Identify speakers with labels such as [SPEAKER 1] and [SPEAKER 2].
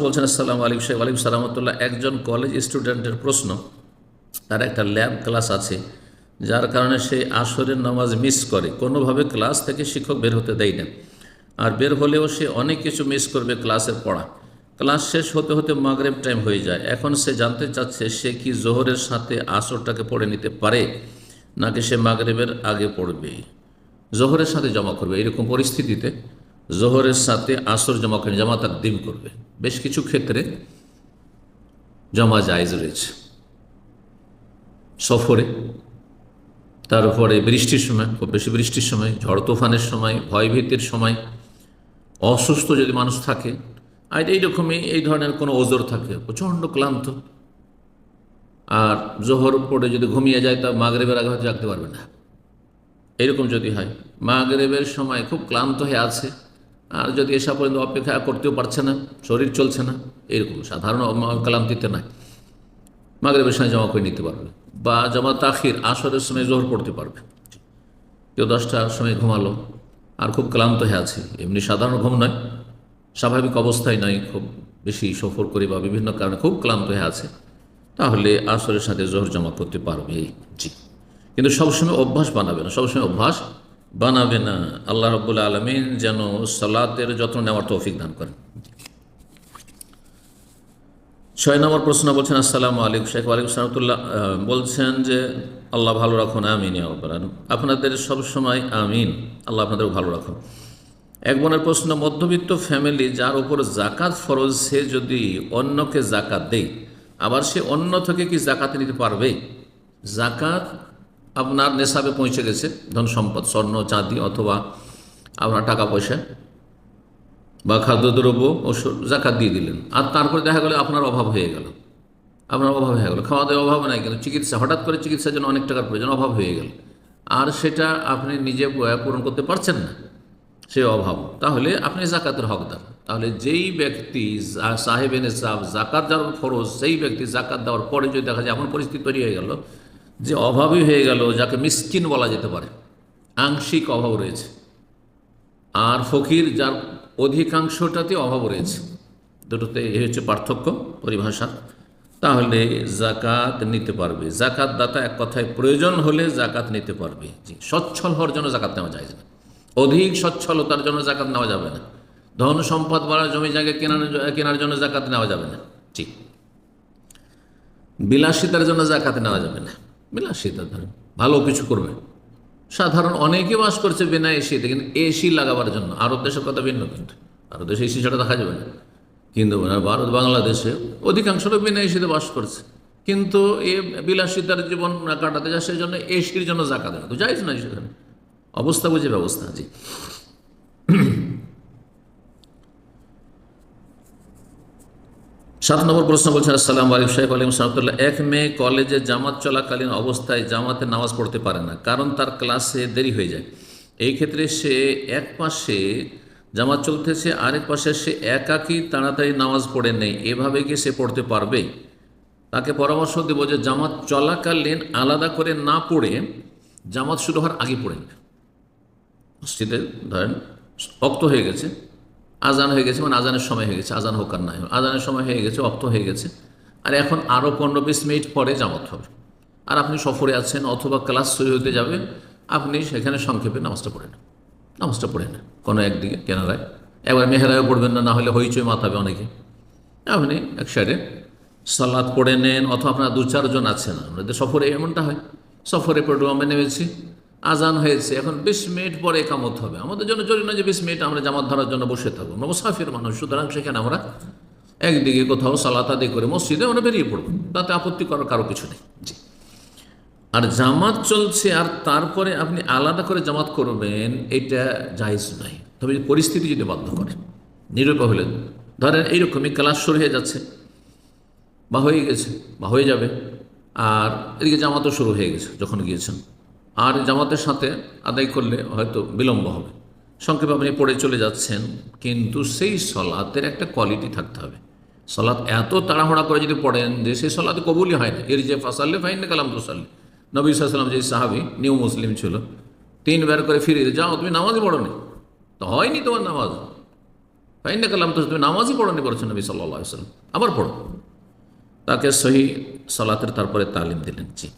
[SPEAKER 1] বলছেন, আসসালাম আলিক সাহেব আলিক সালামতুল্লাহ একজন কলেজ স্টুডেন্টের প্রশ্ন, তার একটা ল্যাব ক্লাস আছে, যার কারণে সে আসরের নামাজ মিস করে। কোনোভাবে ক্লাস থেকে শিক্ষক বের হতে দেয় না। আর বের হলেও সে অনেক কিছু মিস করবে ক্লাসের পড়া। ক্লাস শেষ হতে হতে মাগরেব টাইম হয়ে যায়। এখন সে জানতে চাচ্ছে, সে কি জোহরের সাথে আসরটাকে পড়ে নিতে পারে, নাকি সে মাগরেবের আগে পড়বে? জোহরের সাথে জমা করবে। এরকম পরিস্থিতিতে জোহরের সাথে আসর জমা করে জমা তাকদিম করবে। বেশ কিছু ক্ষেত্রে জমা জায়জ রয়েছে। সফরে, তারপরে বৃষ্টির সময়, খুব বেশি বৃষ্টির সময়, ঝড় তুফানের সময়, ভয়ভীতির সময়, অসুস্থ যদি মানুষ থাকে, আর এইরকমই এই ধরনের কোনো ওজোর থাকে, প্রচণ্ড ক্লান্ত। আর জোহর পড়ে যদি ঘুমিয়ে যায়, তা মাগরেবের আগে হয়তো জাগতে পারবে না। এরকম যদি হয়, মাগরেবের সময় খুব ক্লান্ত হয়ে আছে আর যদি এসা পর্যন্ত অপেক্ষা করতেও পারছে না, শরীর চলছে না, এরকম সাধারণ ক্লান্তিতে নাই। মাগরেবের সময় জমা করে নিতে পারবে বা জমা তাখির, আসরের সময় জোহর পড়তে পারবে। কেউ দশটার সময় ঘুমালো, আর খুব ক্লান্ত হয়ে আছে। এমনি সাধারণ ঘুম নয়, স্বাভাবিক অবস্থায় নয়, খুব বেশি সফর করে বা বিভিন্ন কারণে খুব ক্লান্ত হয়ে আছে। তাহলে আসরের সাথে জোহর জমা করতে পারবে, জি। কিন্তু সবসময় অভ্যাস বানাবে না, সবসময় অভ্যাস বানাবে না আল্লাহ রব্বুল্লা আলমিন যেন সালাতের যত্ন নেওয়ার তৌফিক দান করেন। ছয় নম্বর প্রশ্ন বলছেন, আসসালামু আলাইকুম শেখ, ওয়ালাইকুম সালামতুল্লাহ বলছেন যে, আল্লাহ ভালো রাখুন, আমিন রাব্বাল। আপনাদের সবসময় আমিন, আল্লাহ আপনাদের ভালো রাখুন এক বোনের প্রশ্ন, মধ্যবিত্ত ফ্যামিলি যার উপর জাকাত ফরজ, সে যদি অন্যকে জাকাত দেয়, আবার সে অন্য থেকে কি জাকাত নিতে পারবে? জাকাত আপনার নেশাবে পৌঁছে গেছে, ধন সম্পদ, স্বর্ণ, চাঁদি অথবা আপনার টাকা পয়সা বা খাদ্যদ্রব্য, ওষুধ, জাকাত দিয়ে দিলেন। আর তারপরে দেখা গেল আপনার অভাব হয়ে গেল। আপনার অভাব হয়ে গেল। খাওয়া দাওয়া অভাব নাই কিন্তু চিকিৎসা, হঠাৎ করে চিকিৎসার জন্য অনেক টাকার প্রয়োজন, অভাব হয়ে গেল। আর সেটা আপনি নিজে পূরণ করতে পারছেন না, সে অভাব। তাহলে আপনি জাকাতের হকদার। তাহলে যেই ব্যক্তি সাহেব এনে সাহেব জাকাত দেওয়ার ফরজ, সেই ব্যক্তি জাকাত দেওয়ার পরে যদি দেখা যায় এমন পরিস্থিতি তৈরি হয়ে গেল যে অভাবই হয়ে গেল, যাকে মিসকিন বলা যেতে পারে। আংশিক অভাব রয়েছে। আর ফকির, যার অধিকাংশটাতে অভাব রয়েছে। দুটোতে এ হচ্ছে পার্থক্য পরিভাষা। তাহলে জাকাত নিতে পারবে। জাকাত দাতা এক কথায় প্রয়োজন হলে জাকাত নিতে পারবে। জি, সচ্ছল হওয়ার জন্য জাকাত নেওয়া যায় না। অধিক সচ্ছলতার জন্য জাকাত নেওয়া যাবে না। ধন সম্পদ বাড়া, জমি জায়গা কেনার কেনার জন্য জাকাত নেওয়া যাবে না। ঠিক বিলাসিতার জন্য জাকাত নেওয়া যাবে না। বিলাসিতা ধরেন ভালো কিছু করবে। সাধারণ অনেকে বাস করছে বিনা এসিতে কিন্তু এসি লাগাবার জন্য আরব দেশের কথা ভিন্ন কিন্তু। আরব দেশে এসি ছাড়া দেখা যাবে না। কিন্তু ভারত বাংলাদেশে অধিকাংশ লোক বিনা এসিতে বাস করছে। কিন্তু এ বিলাসিতার জীবন কাটাতে যায় সেই জন্য এসির জন্য জাকা দেয় তো যাইজ না সেখানে। অবস্থা বুঝে ব্যবস্থা জি সাত নম্বর প্রশ্ন বলছেন আসসালাম আলিম সাহেব আলিম সাহতুল্লাহ এক মেয়ে কলেজে জামাত চলাকালীন অবস্থায় জামাতে নামাজ পড়তে পারে না, কারণ তার ক্লাসে দেরি হয়ে যায়। এই ক্ষেত্রে সে এক পাশে জামাত চলতেছে, আরেক পাশে সে একাকী তাড়াতাড়ি নামাজ পড়ে নেই। এভাবে কি সে পড়তে পারবে? তাকে পরামর্শ দেব যে জামাত চলাকালীন আলাদা করে না পড়ে জামাত শুরু হওয়ার আগে পড়ে নেবে। মসজিদে ধরেন, অক্ত হয়ে গেছে। আজান হয়ে গেছে মানে আজানের সময় হয়ে গেছে, আজান হোক আর নাই আজানের সময় হয়ে গেছে অপ্ত হয়ে গেছে। আর এখন আরও পনেরো বিশ মিনিট পরে জামাত হবে। আর আপনি সফরে আছেন অথবা ক্লাস শুরু হতে যাবে আপনি সেখানে সংক্ষেপে নামাজটা পড়ে নেন। নামাজটা পড়ে নেন, কোনো একদিকে কেনারায় একবার মেহেরায় পড়বেন না না হলে হইচই মাথাবে অনেকে। আপনি এক সাইডে সালাদ পড়ে নেন, অথবা আপনার দু চারজন আছেন। আমাদের সফরে এমনটা হয়। সফরে পেট্রোমে নেমেছি আজান হয়েছে, এখন বিশ মিনিট পরে একামত হবে। আমাদের জন্য জরুরি নয় যে বিশ মিনিট আমরা জামাত ধরার জন্য বসে থাকব। আমরা মুসাফির মানুষ, সুতরাং সেখানে আমরা একদিকে কোথাও সালাত আদি করে মসজিদে আমরা বেরিয়ে পড়ব। তাতে আপত্তি করার কারও কিছু নেই। জি। আর জামাত চলছে, আর তারপরে আপনি আলাদা করে জামাত করবেন, এটা জায়জ নাই তবে পরিস্থিতি যদি বাধ্য করে নিরূপা হলেন ধরেন এইরকমই ক্লাস শুরু হয়ে যাচ্ছে, বা হয়ে গেছে, বা হয়ে যাবে, আর এদিকে জামাতও শুরু হয়ে গেছে, যখন গিয়েছেন। আর জামাতের সাথে আদায় করলে হয়তো বিলম্ব হবে। সংক্ষেপে আপনি পড়ে চলে যাচ্ছেন, কিন্তু সেই সলাতের একটা কোয়ালিটি থাকতে হবে। সলাৎ এত তাড়াহুড়া করে যদি পড়েন যে সেই সলাতে কবুলই হয় না। এর যে ফাসাল্লে ফাইন না কালাম তুসাল্লি। নবী সাল্লাম যে সাহাবি নিউ মুসলিম ছিল, তিনবার করে ফিরে যাও, তুমি নামাজই পড়ো নি তো হয়নি তোমার নামাজ। ফাইন্না কালাম তো তুমি নামাজই পড়নি পড়েছো নবী সাল্লাহ সাল্লাম আবার পড়ো। তাকে সহি সলাতের তারপরে তালিম দিলেন। জি।